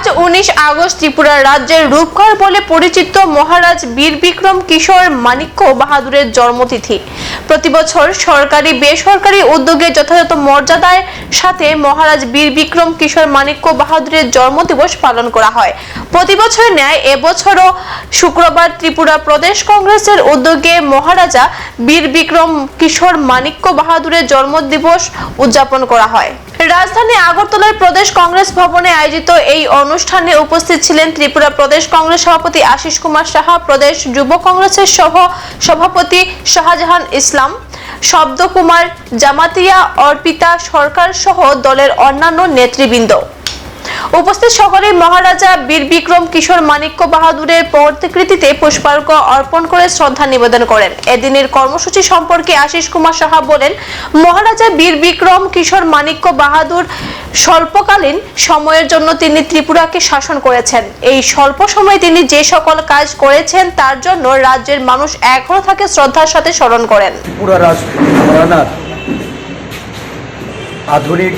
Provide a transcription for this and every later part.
আজ উনিশ আগস্ট ত্রিপুরা রাজ্যের রূপকর বলে পরিচিত মহারাজ বীর বিক্রম কিশোর মানিক্য বাহাদুরের জন্মতিথি। প্রতিবছর সরকারি, বেসরকারি উদ্যোগে যথাযথ মর্যাদার সাথে মহারাজ বীর বিক্রম কিশোর মাণিক্য বাহাদুরের জন্মদিবস পালন করা হয়। প্রতি বছর ন্যায় এবছরও শুক্রবার ত্রিপুরা প্রদেশ কংগ্রেসের উদ্যোগে মহারাজা বীর বিক্রম কিশোর মাণিক্য বাহাদুরের জন্মদিবস উদযাপন করা হয়। রাজধানী আগরতলার প্রদেশ কংগ্রেস ভবনে আয়োজিত এই অনুষ্ঠানে উপস্থিত ছিলেন ত্রিপুরা প্রদেশ কংগ্রেস সভাপতি আশিস কুমার সাহা, প্রদেশ যুব কংগ্রেসের সহ সভাপতি শাহজাহান ইসলাম শব্দ কুমার জামাতিয়া, অর্পিতা সরকার সহ দলের অন্যান্য নেতৃবৃন্দ। উপস্থিত সকলে মহারাজা বীর বিক্রম কিশোর মাণিক্য বাহাদুরের প্রতিকৃতিতে পুষ্পার্ঘ অর্পণ করে শ্রদ্ধা নিবেদন করেন। এদিনের কর্মসূচি সম্পর্কে আশিস কুমার সাহা বলেন, মহারাজা বীর বিক্রম কিশোর মাণিক্য বাহাদুর স্বল্পকালীন সময়ের জন্য তিনি ত্রিপুরাকে শাসন করেছেন। এই স্বল্প সময়ে তিনি যে সকল কাজ করেছেন, তার জন্য রাজ্যের মানুষ এখনও তাকে শ্রদ্ধার সাথে স্মরণ করেন। ত্রিপুরা ঘরানার আধুনিক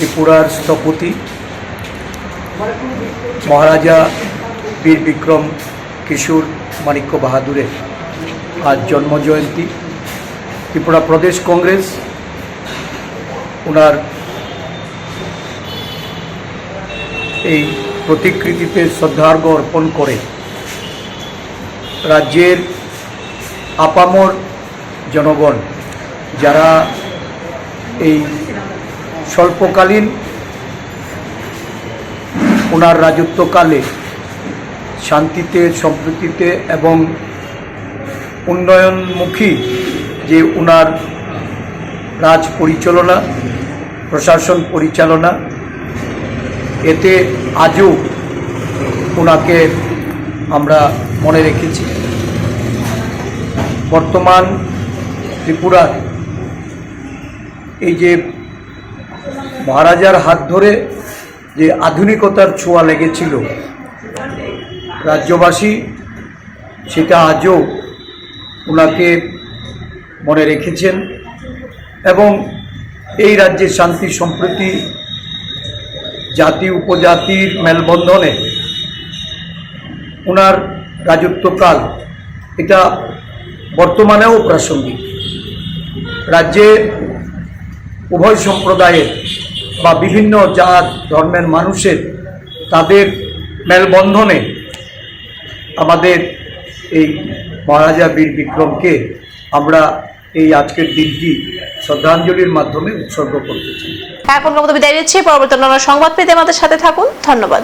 ত্রিপুরার স্থপতি, মহারাজা বীর বিক্রম কিশোর মাণিক্য বাহাদুরের আজ জন্মজয়ন্তী। ত্রিপুরা প্রদেশ কংগ্রেস ওনার এই প্রতিকৃতিতে শ্রদ্ধার্ঘ্য অর্পণ করে রাজ্যের আপামর জনগণ, যারা এই স্বল্পকালীন ওনার রাজত্বকালে শান্তিতে, সম্প্রীতিতে এবং উন্নয়নমুখী যে ওনার রাজ পরিচালনা প্রশাসন পরিচালনা, এতে আজও ওনাকে আমরা মনে রেখেছি। বর্তমান ত্রিপুরার এই যে মহারাজার হাত ধরে যে আধুনিকতার ছোঁয়া লেগেছিল রাজ্যবাসী, সেটা আজও ওনাকে মনে রেখেছেন এবং এই রাজ্যের শান্তি সম্প্রীতি, জাতি উপজাতির মেলবন্ধনে ওনার রাজত্বকাল এটা বর্তমানেও প্রাসঙ্গিক। রাজ্যে উভয় সম্প্রদায়ের বা বিভিন্ন জাত, ধর্মের মানুষের তাদের মেলবন্ধনে আমাদের এই মহারাজা বীর বিক্রমকে আমরা এই আজকের দিনটি শ্রদ্ধাঞ্জলির মাধ্যমে উৎসর্গ করতে চাই। এখন বিদায় নিচ্ছি। পরবর্তী সংবাদ পেতে আমাদের সাথে থাকুন। ধন্যবাদ।